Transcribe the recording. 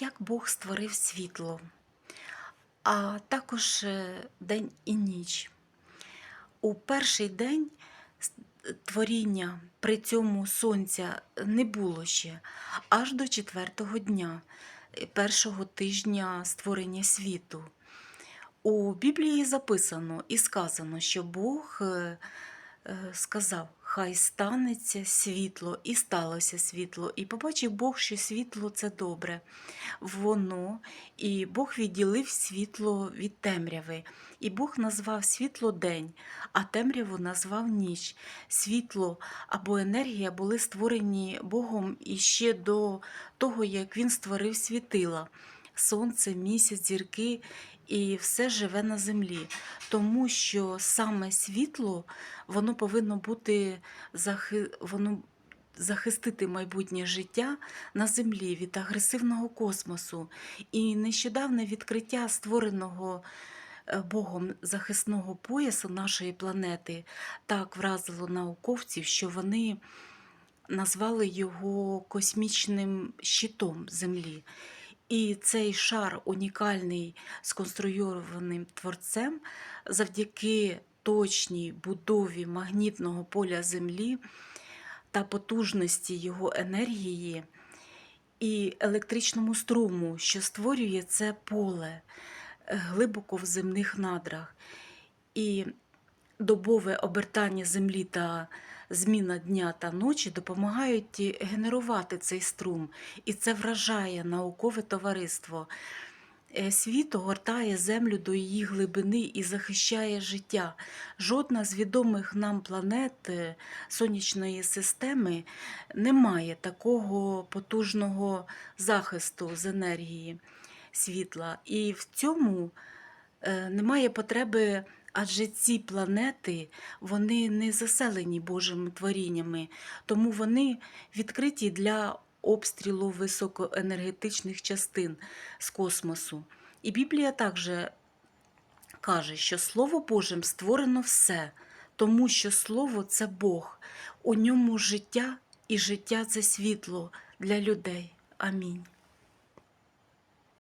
як Бог створив світло, а також е, день і ніч. У перший день творіння при цьому сонця не було ще, аж до четвертого дня, е, першого тижня створення світу. У Біблії записано і сказано, що Бог е, сказав: Хай станеться світло, і сталося світло. І побачив Бог, що світло це добре. Воно, і Бог відділив світло від темряви. І Бог назвав світло день, а темряву назвав ніч. Світло або енергія були створені Богом іще до того, як Він створив світила. Сонце, місяць, зірки і все живе на землі, тому що саме світло воно повинно бути захи... воно захистити майбутнє життя на землі від агресивного космосу. І нещодавне відкриття створеного е, Богом захисного поясу нашої планети так вразило науковців, що вони назвали його космічним щитом Землі. І цей шар унікальний, сконструйованим творцем, завдяки точній будові магнітного поля Землі та потужності його енергії і електричному струму, що створює це поле глибоко в земних надрах. І добове обертання землі та зміна дня та ночі допомагають генерувати цей струм, і це вражає наукове товариство. Е, Світ огортає землю до її глибини і захищає життя. Жодна з відомих нам планет е, сонячної системи не має такого потужного захисту з енергії світла. І в цьому е, немає потреби, адже ці планети вони не заселені Божими творіннями, тому вони відкриті для обстрілу високоенергетичних частин з космосу. І Біблія також каже, що Слово Божим створено все, тому що Слово це Бог, у ньому життя і життя це світло для людей. Амінь.